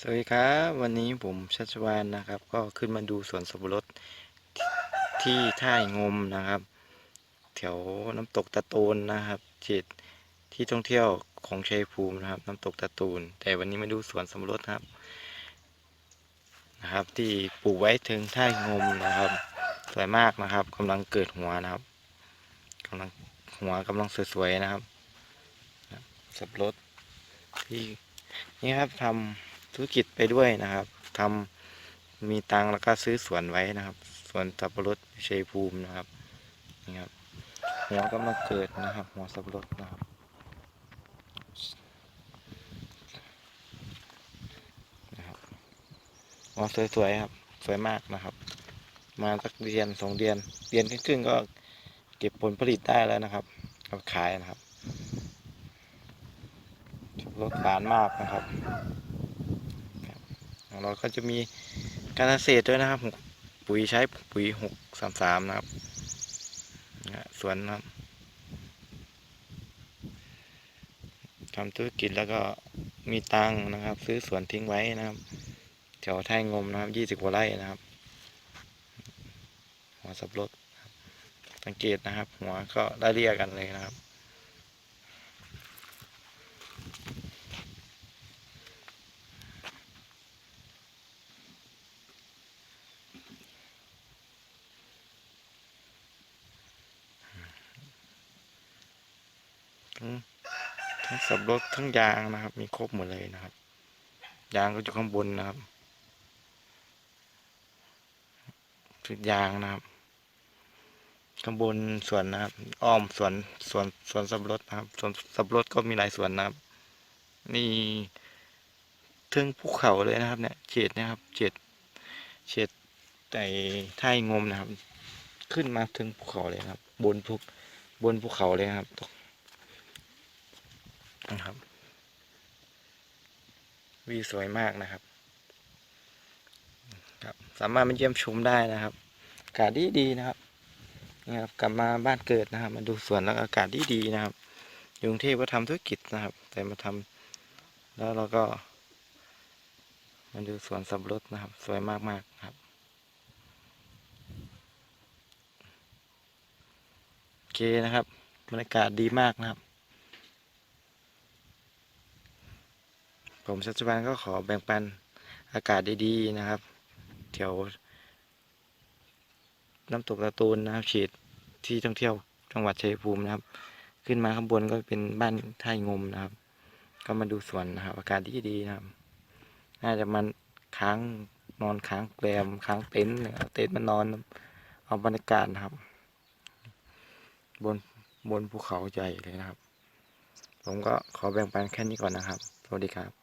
สวัสดีครับวันนี้ผมชัชวานนะครับ ก็ขึ้นมาดูสวนสับปะรดที่ท่ายงมนะครับ แถวน้ำตกตะตูนนะครับเขตที่ท่องเที่ยวของชัยภูมินะครับ น้ำตกตะตูน แต่วันนี้มาดูสวนสับปะรดครับนะครับ ที่ปลูกไว้ถึงท่ายงมนะครับ สวยมากนะครับกำลังเกิดหัวนะครับกำลังหัวกำลังสวยๆนะครับ สับปะรดที่นี่ครับทำ ธุรกิจไปด้วยนะครับทำมีตังแล้วก็ซื้อสวนไว้นะครับสวนสับปะรดชัยภูมินะครับนี่ครับหัวก็มาเกิดนะครับหัวสับปะรดนะครับนะครับหัวสวยๆครับสวยมากนะครับ มาสักเดือนสองเดือนเดือนครึ่งก็เก็บผลผลิตได้แล้วนะครับเอาขายนะครับสับปะรดหวานมากนะครับ ของเราก็จะมีการเกษตรด้วยนะครับปุ๋ยใช้ปุ๋ยหกสามสามนะครับสวนครับทำธุรกิจแล้วก็มีตังค์นะครับ ซื้อสวนทิ้งไว้นะครับแถวไทยงมนะครับยี่สิบกว่าไร่นะครับ หัวสับรถสังเกตนะครับ หัวก็ได้เรียกกันเลยนะครับ ทั้งทั้งสับรถทั้งยางนะครับ มีครบหมดเลยนะครับ ยางก็อยู่ข้างบนนะครับชุดยางนะครับ ข้างบนสวนนะครับ อ้อมสวนสวนสวนสับรถนะครับสวนสับรถก็มีหลายสวนนะครับ นี่ถึงภูเขาเลยนะครับ เนี่ยเฉดนะครับเฉดเฉดแต่ท่ายงมนะครับ ขึ้นมาถึงภูเขาเลยครับ บนภูบนภูเขาเลยครับ นะครับวิวสวยมากนะครับ ครับ สามารถมาเยี่ยมชมได้นะครับ อากาศดีดีนะครับนี่ครับ กลับมาบ้านเกิดนะครับ มาดูสวนแล้วอากาศดีดีนะครับกรุงเทพก็ทำธุรกิจนะครับ แต่มาทำแล้วเราก็ มาดูสวนสับปะรดนะครับ สวยมากๆนะครับ โอเคนะครับบรรยากาศดีมากนะครับ ผมชัชวานก็ขอแบ่งปันอากาศดีๆนะครับแถวน้ำตกตะตูนนะครับเขตที่ท่องเที่ยวจังหวัดชัยภูมินะครับ ขึ้นมาข้างบนก็เป็นบ้านท่ายงมนะครับ ก็มาดูสวนนะครับ อากาศดีๆนะครับ น่าจะมันค้างนอนค้างแรมค้างเต็นท์เอาเต็นท์มานอนเอาบรรยากาศนะครับ บนบนภูเขาใหญ่เลยนะครับ ผมก็ขอแบ่งปันแค่นี้ก่อนนะครับ สวัสดีครับ